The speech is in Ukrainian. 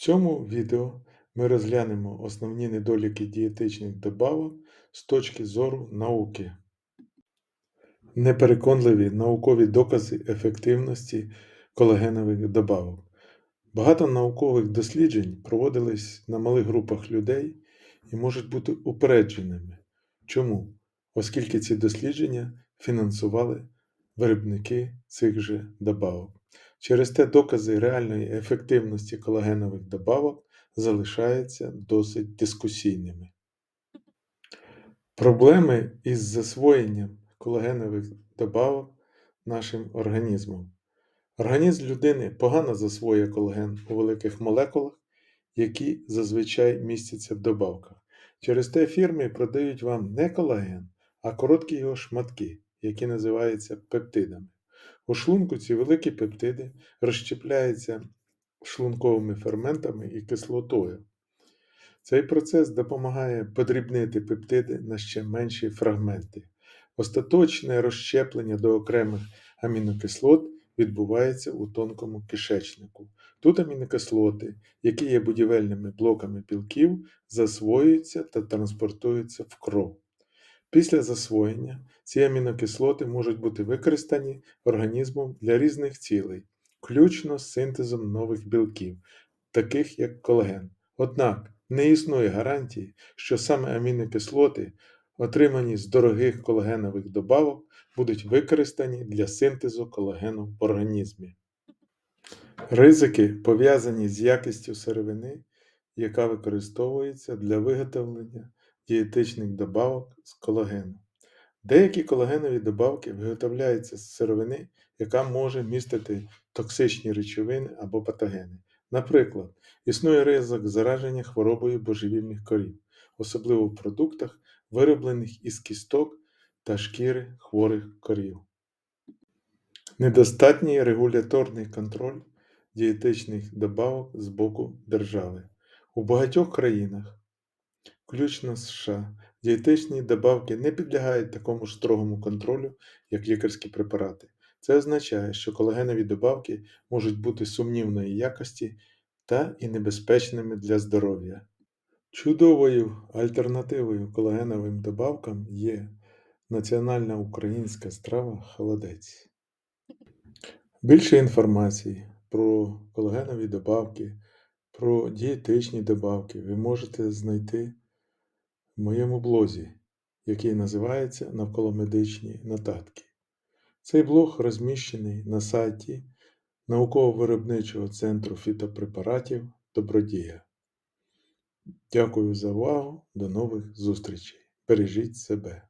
цьому відео ми розглянемо основні недоліки дієтичних добавок з точки зору науки. Непереконливі наукові докази ефективності колагенових добавок. Багато наукових досліджень проводились на малих групах людей і можуть бути упередженими. Чому? Оскільки ці дослідження фінансували виробники цих же добавок. Через те докази реальної ефективності колагенових добавок залишаються досить дискусійними. Проблеми із засвоєнням колагенових добавок нашим організмом. Організм людини погано засвоює колаген у великих молекулах, які зазвичай містяться в добавках. Через те фірми продають вам не колаген, а короткі його шматки, які називаються пептидами. У шлунку ці великі пептиди розщепляються шлунковими ферментами і кислотою. Цей процес допомагає подрібнити пептиди на ще менші фрагменти. Остаточне розщеплення до окремих амінокислот відбувається у тонкому кишечнику. Тут амінокислоти, які є будівельними блоками білків, засвоюються та транспортуються в кров. Після засвоєння ці амінокислоти можуть бути використані організмом для різних цілей, включно з синтезом нових білків, таких як колаген. Однак не існує гарантії, що саме амінокислоти, отримані з дорогих колагенових добавок, будуть використані для синтезу колагену в організмі. Ризики пов'язані з якістю сировини, яка використовується для виготовлення дієтичних добавок з колагену. Деякі колагенові добавки виготовляються з сировини, яка може містити токсичні речовини або патогени. Наприклад, існує ризик зараження хворобою божевільних корів, особливо в продуктах, вироблених із кісток та шкіри хворих корів. Недостатній регуляторний контроль дієтичних добавок з боку держави. У багатьох країнах, включно з США, дієтичні добавки не підлягають такому ж строгому контролю, як лікарські препарати. Це означає, що колагенові добавки можуть бути сумнівної якості та і небезпечними для здоров'я. Чудовою альтернативою колагеновим добавкам є національна українська страва холодець. Більше інформації про колагенові добавки, про дієтичні добавки ви можете знайти в моєму блозі, який називається Навколомедичні нотатки. Цей блог розміщений на сайті Науково-виробничого центру фітопрепаратів Добродія. Дякую за увагу. До нових зустрічей. Бережіть себе.